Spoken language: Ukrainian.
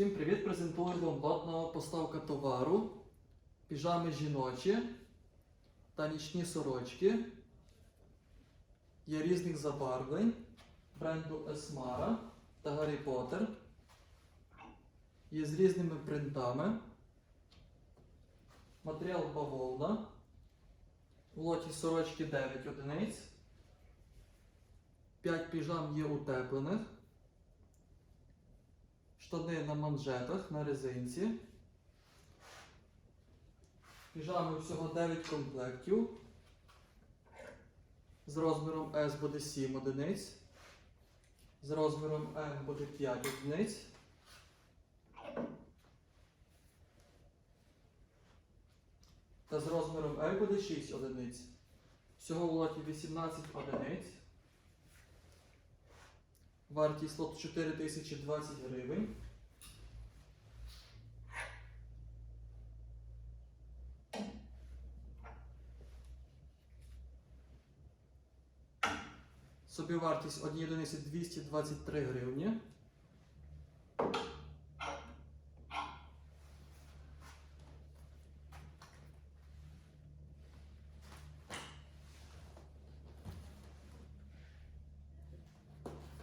Всім привіт! Презентую вам лотна поставка товару, піжами жіночі та нічні сорочки. Є різних забарвлень бренду Esmara та Гаррі Поттер. Є з різними принтами. Матеріал бавовна. В лоті сорочки 9 одиниць. 5 піжам є утеплених. Штани на манжетах на резинці. Піжами всього 9 комплектів. З розміром S буде 7 одиниць. З розміром M буде 5 одиниць. Та з розміром L буде 6 одиниць. Всього в лоті 18 одиниць. Вартість лоту 4020 гривень. Собівартість однієї одиниці 223 гривні.